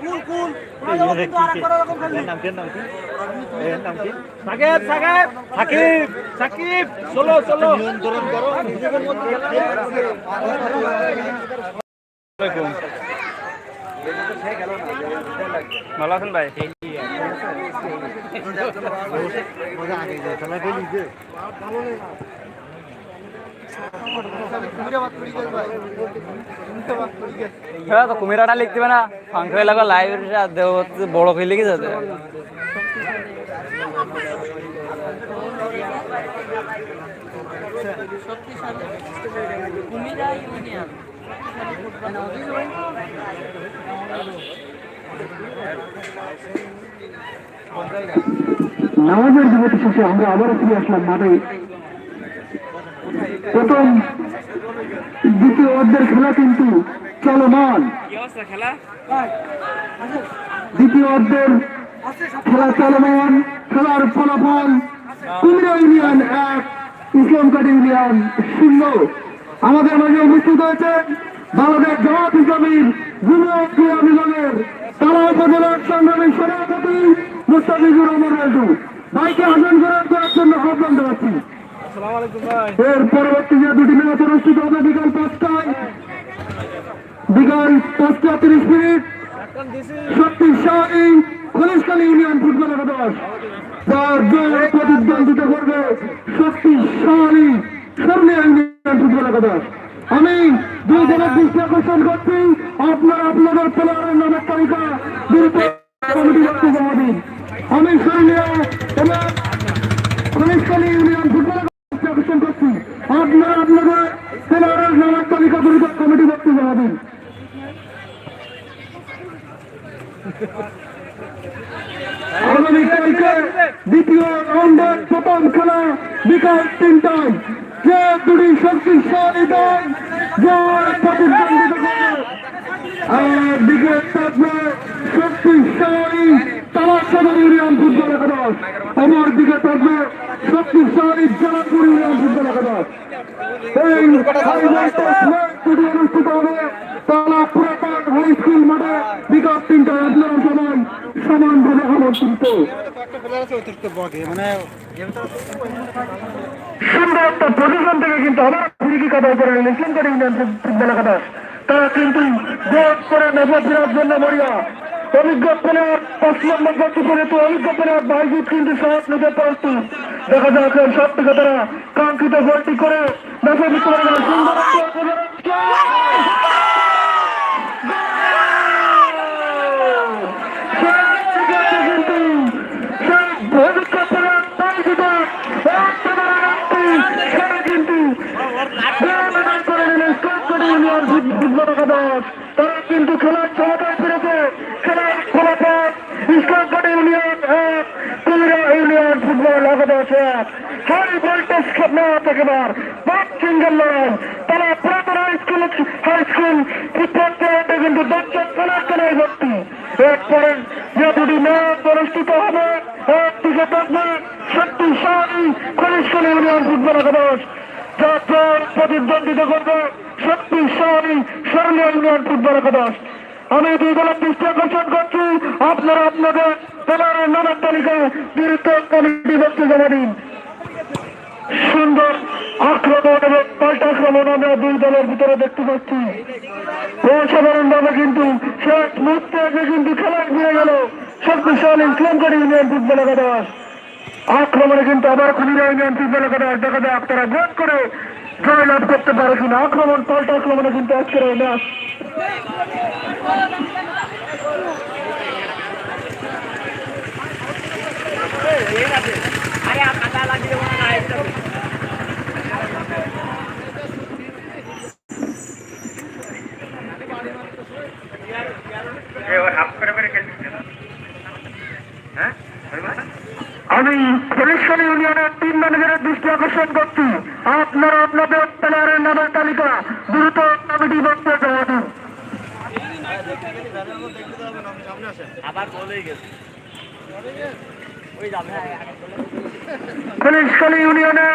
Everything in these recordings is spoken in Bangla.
কি, এর নাম কি? এর নাম কি? সাকিব সাকিব। সাকিব। সাকিব চলো চলো। নিয়ন্ত্রণ করো। ভালো আছেন ভাই। মজা আগে যায় খেলা খেলি যে হ্যাঁ কুমিরাটা লিখতে না। ফাংশন লাগা লাইভ বড় খেলে কি যাতে নামাজের বিরতি শেষে আমরা আবারও ফিরে আসলাম মাঠে। প্রথম দ্বিতীয় অর্ধের খেলা কিন্তু চলমান। দ্বিতীয় অর্ধের খেলা চলমান খেলার ফলাফল কুমিরা ইউনিয়ন এক ইসলামকাট ইউনিয়ন শূন্য। আমাদের মাঝে উপস্থিত হয়েছে বাংলাদেশ জামাত ইসলামীর যুব ক্রীড়া বিভাগের তারা উপজেলার সংগ্রামী সভাপতি মুস্তাফিজুর রহমান রাজু। ভাইকে আসন গ্রহণ করার জন্য আহ্বান জানাচ্ছি। এর পরবর্তী যে দুটি ম্যাচ অনুষ্ঠিত হবে বিকাল পাঁচটায়। বিকাল পাঁচটা তিরিশ মিনিট। শক্তিশালী খলিশখালী ইউনিয়ন ফুটবল একাদশ যার প্রতিদ্বন্দ্বিতা করবে শক্তিশালী ইউনিয়ন ফুটবল একাদশ। আমি দুই জনের দৃষ্টি আকর্ষণ করছি। আপনারা আপনাদের প্লেয়ারের নামের তালিকা বিরুদ্ধে কমিটি করতে জমা দিন আমি স্বর্ণীয় এবং খলিশখালী ইউনিয়ন ফুটবল একাদশকে আকর্ষণ করছি আপনারা আপনাদের প্লেয়ারের নামের তালিকা বিরুদ্ধে কমিটি করতে জমা দিন আগামীকালকে দ্বিতীয় রাউন্ডের প্রথম খেলা বিকাল তিনটায় যে দুটি শক্তিশালী দল জয় প্রতিদ্বন্দ্বিতা করবে দিকে থাকবে শক্তিশালী তালাশাদর ইউনিয়ন ফুটবল একাদশ আমার দিকে থাকবে শক্তিশালী জেলাপুর ইউনিয়ন ফুটবল একাদশ এই অনুষ্ঠিত হবে তালা পুরাতন সুন্দর একটা পজিশন থেকে কিন্তু আবার ফিরিকি কাটা করে করে ইউনিয়ন ফুটবল একাদশ তারা কিন্তু গোল করে নেপা ফেরার জন্য মরিয়া। অভিজ্ঞ প্লেয়ার পাঁচ নম্বর অভিজ্ঞ প্লেয়ার কিন্তু দেখা যাচ্ছে সব থেকে তারা কাঙ্ক্ষিত গোলটি করে একটা কিন্তু সেই অভিজ্ঞ প্লেয়ার বাইজিৎ একেবারে রাখতে সেটা কিন্তু গোল করে দিলেন ফুটবল একাদশ তারা কিন্তু খেলার ক্ষমতায় ফিরেছে। খেলার ফলাফল ইসলামপুর ইউনিয়ন এক, কুমিরা ইউনিয়ন ফুটবল একাদশ এক। হাই ভোল্টেজ ম্যাচ একেবার। বাদ সিঙ্গেল লড়াই। তারা পুরাতন high school high school football খেলাতে কিন্তু দর্শক খেলার খেলায় ভর্তি। এরপরে যে দুটি ম্যাচ অনুষ্ঠিত হবে, একদিকে থাকবে শক্তিশালী খলিশখালী ইউনিয়ন ফুটবল একাদশ যাত্রার প্রতিদ্বন্দ্বিতা করবে। শক্তিশালী স্বর্ণীয় ইউনিয়ন ফুটবল একাদশ। আমি দুই দলের দৃষ্টি আকর্ষণ করছি। আপনারা আপনাদের দলের নামের তালিকা বিরুদ্ধে কমিটি করতে জমা দিন। সুন্দর আক্রমণ এবং পাল্টা আক্রমণ আমরা দুই দলের ভিতরে দেখতে পাচ্ছি। অসাধারণভাবে কিন্তু শেষ মুহূর্তে কিন্তু খেলা ফিরে গেল। শক্তিশালী ইসলামকারী ইউনিয়ন ফুটবল একাদশ। আক্রমণে কিন্তু আবার খুলিরা ইউনিয়ন ফুটবল একাদশ দেখা যায় আপনারা গোল করে জয় লাভ করতে পারে কিনা। আক্রমণ, পাল্টা আক্রমণে কিন্তু আজকের এই ম্যাচ করে খেলতে হ্যাঁ আমি ফেরেশ্বর ইউনিয়নের টিম আকর্ষণ করছি। আপনারা আপনাদের প্লেয়ারের নামের তালিকা দ্রুত কমিটি বক্তব্য জমা দিন। ইউনিয়নের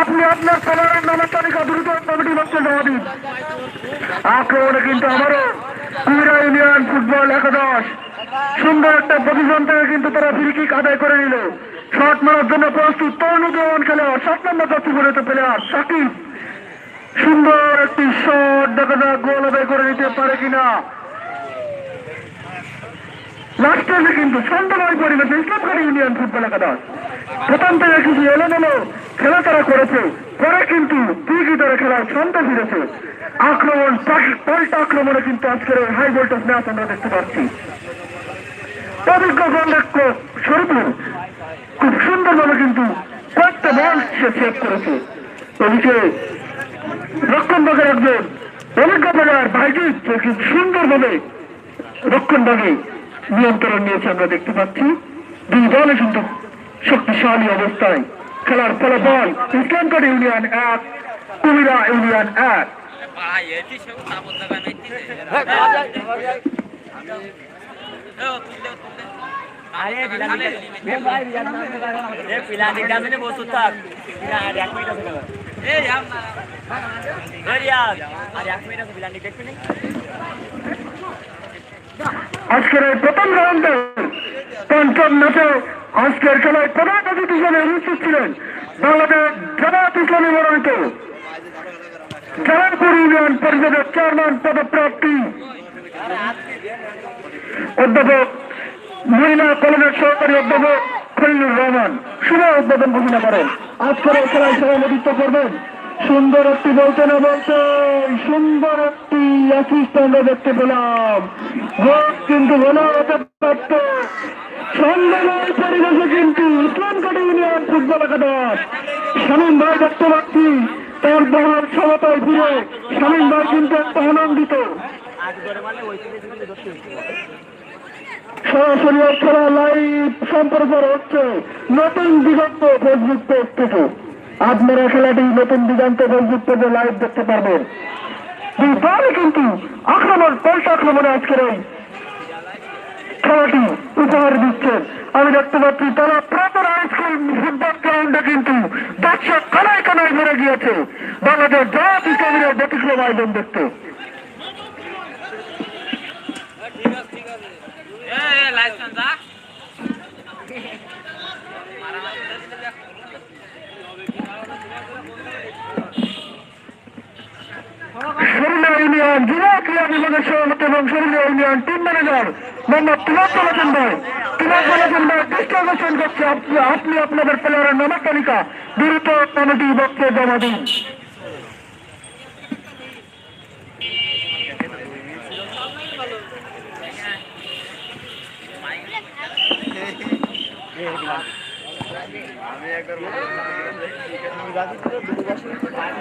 আপনি আপনার দ্রুত আক্রমণে কিন্তু আমারও কুমিরা ইউনিয়ন ফুটবল একাদশ। সুন্দর একটা পজিশন থেকে কিন্তু তারা ফ্রি কিক আদায় করে নিল। শট মারার জন্য প্রস্তুত তরুণ দেওয়ান খেলোয়াড়, সাত নম্বর পরিণত প্লেয়ার সাকিব। সুন্দর একটি শট দেখা যাক গোল আদায় করে নিতে পারে কিনা। কিন্তু ইসলামখালী ইউনিয়ন ফুটবল একাদশ। প্রথম থেকে কিছু এলোমেলো খেলা তারা করেছে। পরে কিন্তু ঠিকই তারা শান্ত ফিরেছে। আক্রমণ, পাল্টা আক্রমণে কিন্তু আজকের হাই ভোল্টেজ ম্যাচ আমরা দেখতে পাচ্ছি। অভিজ্ঞ গোলরক্ষক শরীফুল খুব সুন্দরভাবে কিন্তু কয়েকটা বল সে সেভ করেছে। এদিকে রক্ষণ ভাগের একজন অভিজ্ঞ প্লেয়ার ভাইজিৎ যে খুব সুন্দরভাবে রক্ষণ ভাগে নিয়ন্ত্রণ নিয়েছে আমরা দেখতে পাচ্ছি। দুই দলে কিন্তু শক্তিশালী অবস্থায় খেলার ফলাফল ইসলামগড় ইউনিয়ন এক কুমিরা ইউনিয়ন এক। আজকের এই প্রথম রাউন্ডে পঞ্চম ম্যাচে আজকের খেলায় প্রধান অতিথি হিসেবে উপস্থিত ছিলেন বাংলাদেশ জামাত ইসলামী মনোনীত জালালপুর ইউনিয়ন পরিষদের চেয়ারম্যান পদপ্রাপ্তি অধ্যাপক মহিলা কলেজের সহকারী অধ্যাপক খলিলুর রহমান। শুভ উদ্বোধন ঘোষণা করেন। আজকের খেলায় সভাপতিত্ব করবেন। সুন্দর একটি বলতে না বলতে, সুন্দর একটি অ্যাসিস্ট আমরা দেখতে পেলাম। কিন্তু ভালো হতে পারত সন্ধ্যাময় পরিবেশে কিন্তু ইসলামকাটি ইউনিয়ন ফুটবল একাদশ। শামীম ভাই দেখতে পাচ্ছি, তার বহার সমতায় ফিরে। শামীম ভাই কিন্তু একটা আনন্দিত। সরাসরি এই খেলা লাইভ হচ্ছে নতুন দিগন্ত থেকে আপনারা খেলাটি নতুন দিগন্ত লাইভ দেখতে পারবেন। কিন্তু আক্রমণ আক্রমণে আজকের এই খেলাটি উপহার দিচ্ছেন। আমি দেখতে পাচ্ছি, তারা প্রথম হাইস্কুল ফুটবল গ্রাউন্ডে কিন্তু দর্শক কানায় কানায় ভরে গিয়েছে। বাংলাদেশ জাত ইসলামীরা ব্যতিক্রম আয়োজন দেখতে শরীর ইউনিয়ন যুব ক্রীড়া বিভাগের সভাপতি এবং শরীর ইউনিয়ন টিম ম্যানেজার মোহাম্মদ তুমার বলেছেন ভাই। তুমার বলেছেন ভাই, দৃষ্টি আকর্ষণ করছে। আপনি আপনাদের প্লেয়ারের নামের তালিকা দ্রুত কমিটি বক্তব্য জমা দিন।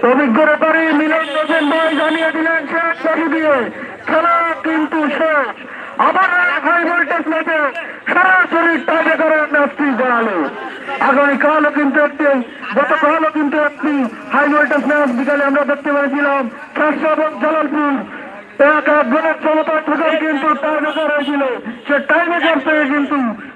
অভিজ্ঞ ব্যাপারে মিলন হোসেন ভাই জানিয়ে দিলেন, শেষ বাজি দিয়ে খেলা কিন্তু শেষ। আবার হাই ভোল্টেজ ম্যাচে সরাসরি টাইব্রেকারের ম্যাচটি গড়ালো। আগামীকালও কিন্তু একটি, গতকালও কিন্তু একটি হাই ভোল্টেজ ম্যাচ বিকালে আমরা দেখতে পেয়েছিলাম। এবং জালালপুর, এক এক গোলের ক্ষমতা থেকে কিন্তু টাইব্রেকার হয়েছিল। সে টাইব্রেকার পেয়ে কিন্তু